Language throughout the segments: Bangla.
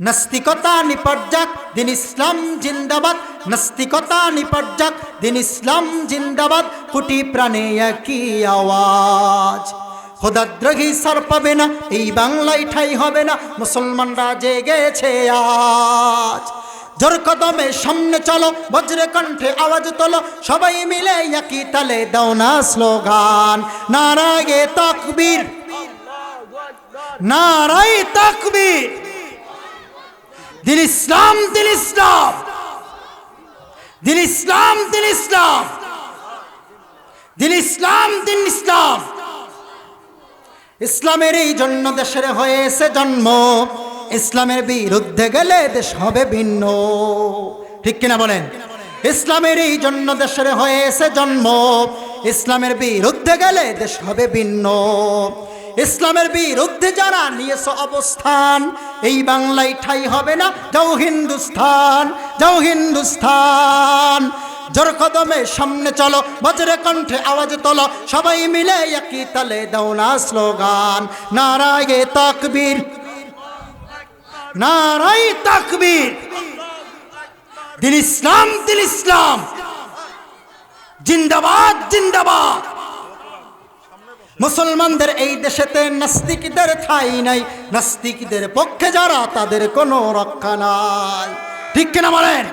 নাস্তিকতা নিপর্যাক দিন ইসলাম জিন্দাবাদ। নাস্তিকতা নিপর্যাক দিন ইসলাম জিন্দাবাদ। কোটি প্রাণে একই আওয়াজ। খোদাদ্রোহী সার পাবে না, এই বাংলায় ঠাই হবে না। মুসলমানরা জেগেছে আজ। জোর কদমে সামনে চলো, বজ্রে কণ্ঠে আওয়াজ তোলো। সবাই মিলে একই তালে দাও না স্লোগান। নারায়ে তাকবীর। নারায় তাকবীর। দিন ইসলাম দিন ইসলাম। দিন ইসলাম দিন ইসলাম। দিন ইসলাম দিন ইসলাম। ইসলামের এই জন্য দেশের হয়েছে জন্ম। ইসলামের বিরুদ্ধে গেলে দেশ হবে ভিন্ন। ঠিক কিনা বলেন? ইসলামের এই জন্য দেশের হয়েছে জন্ম। ইসলামের বিরুদ্ধে গেলে দেশ হবে ভিন্ন। ইসলামের বিরুদ্ধে যারা নিয়েছে অবস্থান, এই বাংলায় ঠাই হবে না। যাও হিন্দুস্থান যাও হিন্দুস্থান। জোর কদমে সামনে চলো, বজ্রে কণ্ঠে আওয়াজ তোলো। সবাই মিলে একই তালে দাও না স্লোগান। নারায়ে তাকবীর নারাই তাকবীর। দিন ইসলাম দিন ইসলাম। জিন্দাবাদ জিন্দাবাদ। মুসলমানদের এই দেশেতে নাস্তিকদের ঠাই নাই। নাস্তিকদের পক্ষে যারা, তাদের কোনো রক্ষা নাই। ঠিক কিনা বলেন?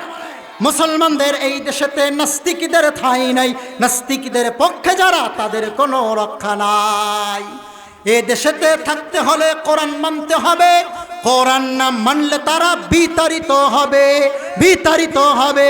মুসলমানদের এই দেশেতে নাস্তিকদের ঠাই নাই। নাস্তিকদের পক্ষে যারা, তাদের কোনো রক্ষা নাই। এ দেশেতে থাকতে হলে কোরআন মানতে হবে। কোরআন না মানলে তারা বিতাড়িত হবে। বিতাড়িত হবে।